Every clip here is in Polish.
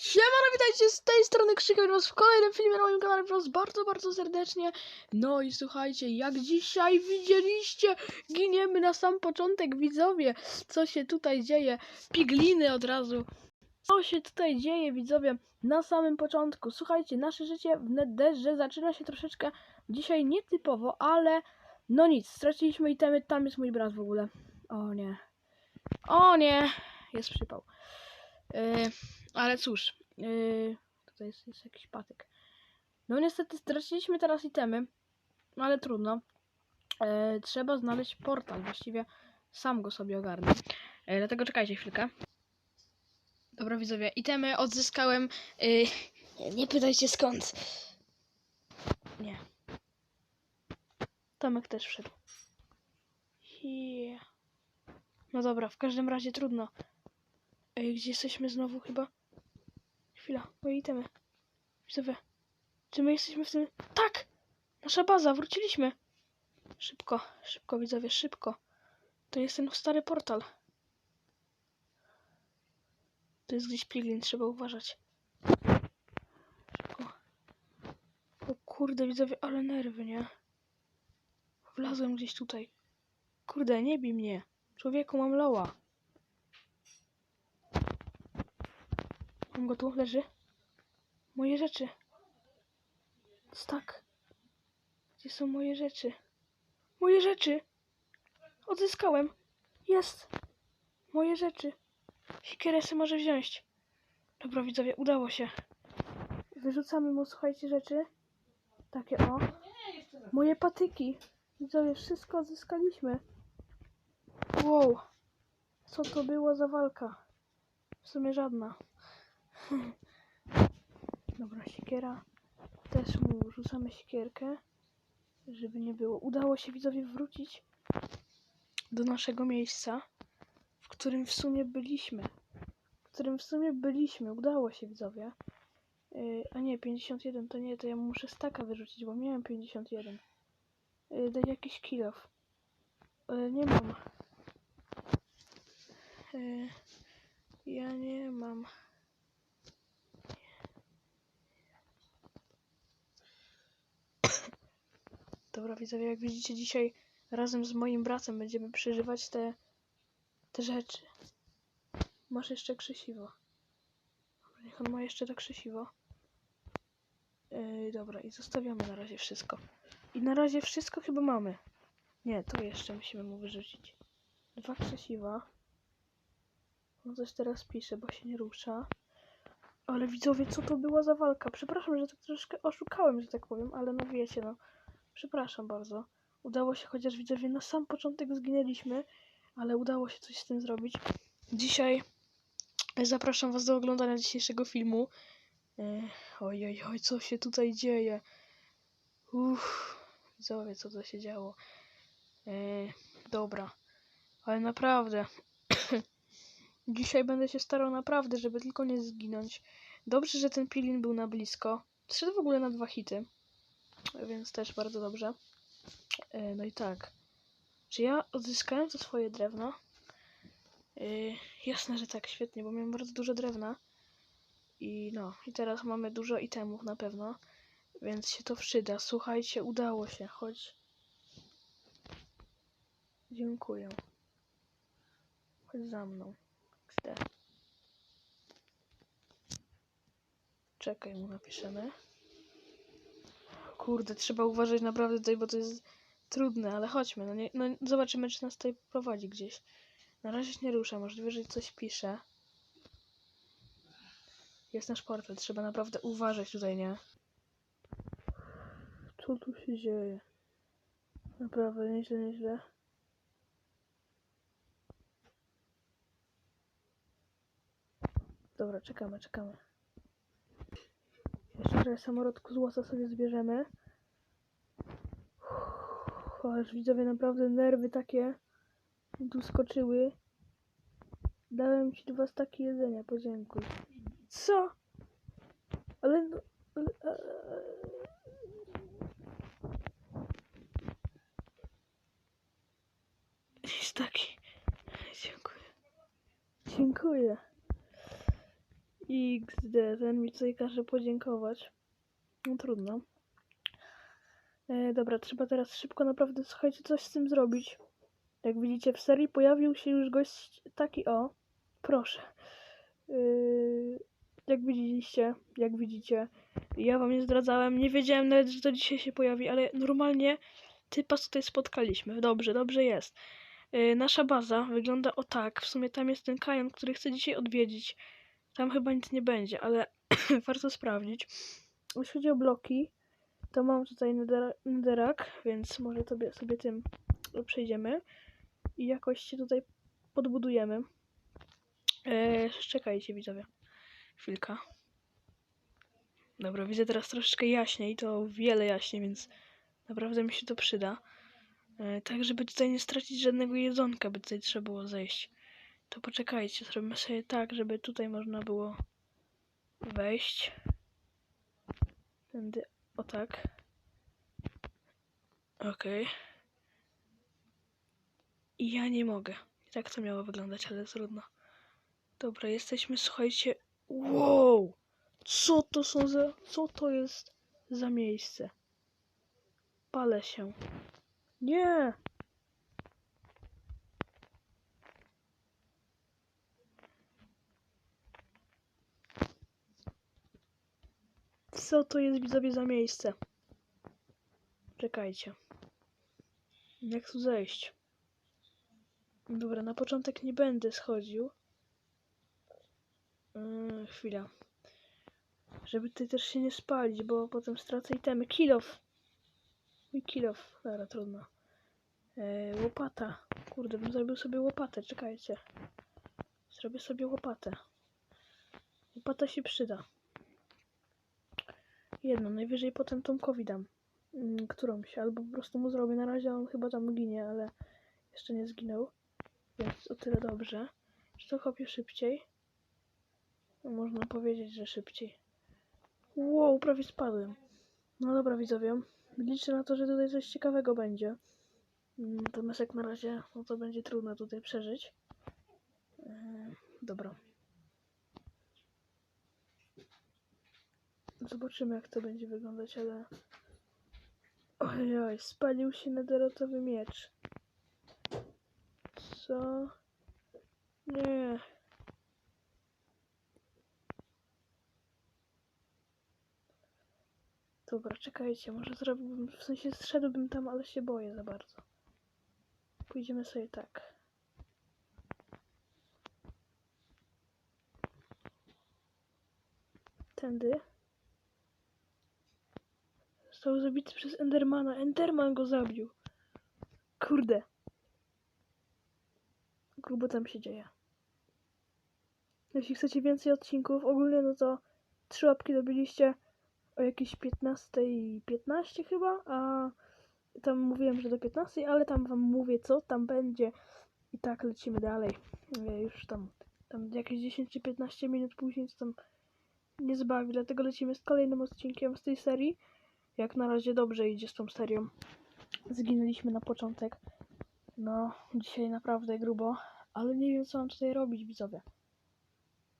Siemano, witajcie z tej strony Krzyka, was w kolejnym filmie na moim kanale, was bardzo, bardzo serdecznie. No i słuchajcie, jak dzisiaj widzieliście, giniemy na sam początek, widzowie. Co się tutaj dzieje? Pigliny od razu. Co się tutaj dzieje, widzowie, na samym początku? Słuchajcie, nasze życie w Netherze zaczyna się troszeczkę dzisiaj nietypowo, ale no nic, straciliśmy itemy, tam jest mój brat w ogóle. O nie. O nie, jest przypał. Yy, ale cóż, yy, tutaj jest, jest jakiś patyk. No niestety straciliśmy teraz itemy, ale trudno. Yy, trzeba znaleźć portal, właściwie sam go sobie ogarnę. Dlatego czekajcie chwilkę. Dobra widzowie, itemy odzyskałem. Nie pytajcie skąd. Nie. Tomek też wszedł. Yeah. No dobra, w każdym razie trudno. Ej, gdzie jesteśmy znowu chyba? Chwila, moje itemy. Widzowie, czy my jesteśmy w tym... Tak! Nasza baza, wróciliśmy! Szybko, szybko widzowie, szybko. To jest ten stary portal. To jest gdzieś piglin, trzeba uważać. Szybko. O kurde, widzowie, ale nerwy, nie? Wlazłem gdzieś tutaj. Kurde, nie bij mnie. Człowieku, mam loła. Mam go tu, leży. Moje rzeczy. Tak. Gdzie są moje rzeczy? Moje rzeczy! Odzyskałem. Jest. Moje rzeczy. Sikieresy może wziąć. Dobra, widzowie, udało się. Wyrzucamy mu, słuchajcie, rzeczy. Takie o. Moje patyki. Widzowie, wszystko odzyskaliśmy. Wow. Co to było za walka? W sumie żadna. Dobra, siekiera. Też mu rzucamy siekierkę, żeby nie było. Udało się widzowie wrócić do naszego miejsca, w którym w sumie byliśmy. W którym w sumie byliśmy. Udało się widzowie. Yy, a nie, 51 to nie, to ja muszę staka wyrzucić, bo miałem 51. Yy, daj jakiś kill off. Yy, nie mam. Yy, ja nie mam. Dobra, widzowie, jak widzicie, dzisiaj razem z moim bratem będziemy przeżywać te, te rzeczy. Masz jeszcze krzesiwo. Dobra, niech on ma jeszcze to krzesiwo. Yy, dobra, i zostawiamy na razie wszystko. I na razie wszystko chyba mamy. Nie, to jeszcze musimy mu wyrzucić. Dwa krzesiwa. On coś teraz pisze, bo się nie rusza. Ale widzowie, co to była za walka? Przepraszam, że tak troszkę oszukałem, że tak powiem, ale no wiecie, no. Przepraszam bardzo. Udało się, chociaż widzowie na sam początek zginęliśmy, ale udało się coś z tym zrobić. Dzisiaj zapraszam Was do oglądania dzisiejszego filmu. Ech, Oj, oj, oj, co się tutaj dzieje? Uff, widzowie, co to się działo? Ech, dobra, ale naprawdę. Dzisiaj będę się starał naprawdę, żeby tylko nie zginąć. Dobrze, że ten pilin był na blisko. Szedł w ogóle na dwa hity więc też bardzo dobrze. E, No i tak. Czy ja odzyskałem to swoje drewno? E, Jasne, że tak, świetnie, bo miałem bardzo dużo drewna. I no, i teraz mamy dużo itemów na pewno, więc się to przyda. Słuchajcie, udało się, chodź. Dziękuję. Chodź za mną. Czekaj, mu napiszemy. Kurde, trzeba uważać naprawdę tutaj, bo to jest trudne, ale chodźmy. No, nie, no zobaczymy, czy nas tutaj prowadzi gdzieś. Na razie się nie rusza, możliwe, że coś pisze. Jest nasz portal, trzeba naprawdę uważać tutaj, nie? Co tu się dzieje? Naprawdę, nieźle, nieźle. Dobra, czekamy, czekamy. Jeszcze trochę samorodku złota sobie zbierzemy. Uff, widzowie naprawdę nerwy takie tu skoczyły. Dałem ci dwa staki jedzenia, podziękuj. Co? Ale no... Ale, a, a... Jest taki. Dziękuję. Dziękuję. XD, ten mi tutaj każe podziękować. No trudno. E, dobra, trzeba teraz szybko naprawdę, słuchajcie, coś z tym zrobić. Jak widzicie, w serii pojawił się już gość taki o. Proszę. Yy, jak widzieliście, jak widzicie, ja wam nie zdradzałem, nie wiedziałem nawet, że to dzisiaj się pojawi, ale normalnie typa tutaj spotkaliśmy. Dobrze, dobrze jest. Yy, nasza baza wygląda o tak. W sumie tam jest ten kajon, który chcę dzisiaj odwiedzić. Tam chyba nic nie będzie, ale warto sprawdzić. Jeśli chodzi o bloki, to mam tutaj netherak, więc może sobie, sobie tym przejdziemy i jakoś się tutaj podbudujemy. Eee, czekajcie widzowie. Chwilka. Dobra, widzę teraz troszeczkę jaśniej, to wiele jaśniej, więc naprawdę mi się to przyda. E, tak, żeby tutaj nie stracić żadnego jedzonka, by tutaj trzeba było zejść. To poczekajcie, zrobimy sobie tak, żeby tutaj można było wejść. Tędy, o tak. Okej. I ja nie mogę. I tak to miało wyglądać, ale trudno. Dobra, jesteśmy, słuchajcie. Wow! Co to są za. Co to jest za miejsce? Palę się. Nie! Co to jest widzowie za miejsce? Czekajcie. Jak tu zejść? Dobra, na początek nie będę schodził. Yy, chwila. Żeby tutaj też się nie spalić, bo potem stracę itemy. Kilof! Mój kilof. Dobra, trudno. Yy, łopata. Kurde, bym zrobił sobie łopatę, czekajcie. Zrobię sobie łopatę. Łopata się przyda. Jedną, najwyżej potem Tomkowi dam. Mm, którąś, albo po prostu mu zrobię. Na razie on chyba tam ginie, ale jeszcze nie zginął. Więc o tyle dobrze. Czy to kopię szybciej? Można powiedzieć, że szybciej. Wow, prawie spadłem. No dobra, widzowie. Liczę na to, że tutaj coś ciekawego będzie. Mm, Natomiast jak na razie, no to będzie trudno tutaj przeżyć. Yy, dobra. Zobaczymy, jak to będzie wyglądać, ale... Ojoj, spalił się nederotowy miecz. Co? Nie. Dobra, czekajcie, może zrobiłbym, w sensie zszedłbym tam, ale się boję za bardzo. Pójdziemy sobie tak. Tędy. Został zabity przez Endermana. Enderman go zabił. Kurde. Grubo tam się dzieje. Jeśli chcecie więcej odcinków, ogólnie no to trzy łapki dobiliście o jakieś 15.15 15 chyba, a tam mówiłem, że do 15, ale tam wam mówię co tam będzie i tak lecimy dalej. Już tam, tam jakieś 10 czy 15 minut później to tam nie zbawi, dlatego lecimy z kolejnym odcinkiem z tej serii. Jak na razie dobrze idzie z tą serią. Zginęliśmy na początek. No, dzisiaj naprawdę grubo, ale nie wiem co mam tutaj robić, widzowie.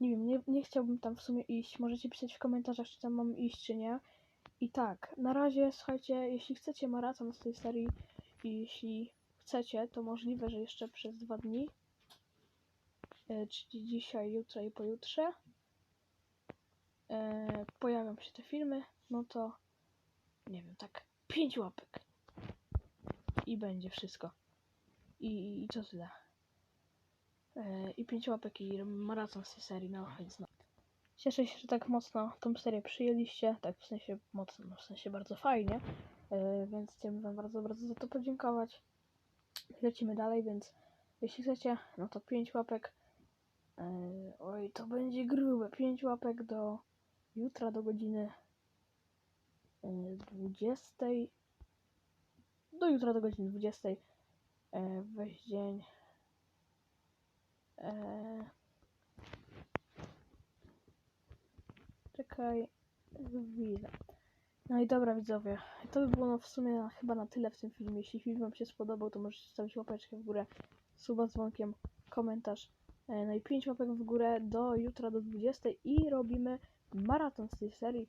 Nie wiem, nie, nie chciałbym tam w sumie iść. Możecie pisać w komentarzach, czy tam mam iść, czy nie. I tak, na razie, słuchajcie, jeśli chcecie maraton z tej serii i jeśli chcecie, to możliwe, że jeszcze przez dwa dni, e, czyli dzisiaj, jutro i pojutrze, e, pojawią się te filmy, no to nie wiem, tak pięć łapek i będzie wszystko. I, i to tyle. E, I pięć łapek i maraton z tej serii, no więc no. Cieszę się, że tak mocno tą serię przyjęliście, tak w sensie mocno, no w sensie bardzo fajnie, e, więc chciałbym wam bardzo, bardzo za to podziękować. Lecimy dalej, więc jeśli chcecie, no to pięć łapek. E, oj, to będzie grube. Pięć łapek do jutra do godziny 20. Do jutra do godziny 20. E, weź dzień. E, czekaj. Chwilę. No i dobra widzowie, to by było no w sumie na, chyba na tyle w tym filmie. Jeśli film wam się spodobał, to możecie zostawić łapeczkę w górę, suba dzwonkiem, komentarz E, No i 5 łapek w górę do jutra do 20 i robimy maraton z tej serii.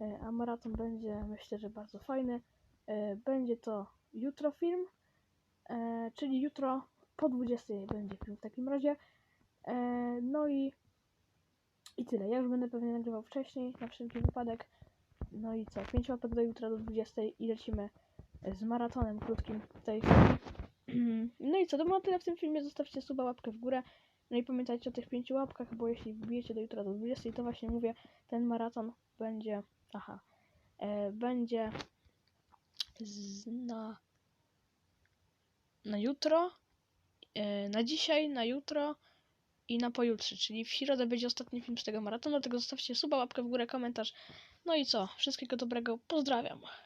E, A maraton będzie myślę, że bardzo fajny. E, Będzie to jutro film, e, czyli jutro po 20 będzie film w takim razie. No i, i tyle. Ja już będę pewnie nagrywał wcześniej, na wszelki wypadek. No i co? 5 łapek do jutra do 20 i lecimy z maratonem krótkim tej. No i co, to było tyle w tym filmie. Zostawcie suba, łapkę w górę. No i pamiętajcie o tych 5 łapkach, bo jeśli wbijecie do jutra do 20, to właśnie mówię, ten maraton będzie. Aha. E, będzie z, na, na jutro, e, na dzisiaj, na jutro i na pojutrze, czyli w środę będzie ostatni film z tego maratonu, dlatego zostawcie suba, łapkę w górę, komentarz. No i co? Wszystkiego dobrego, pozdrawiam.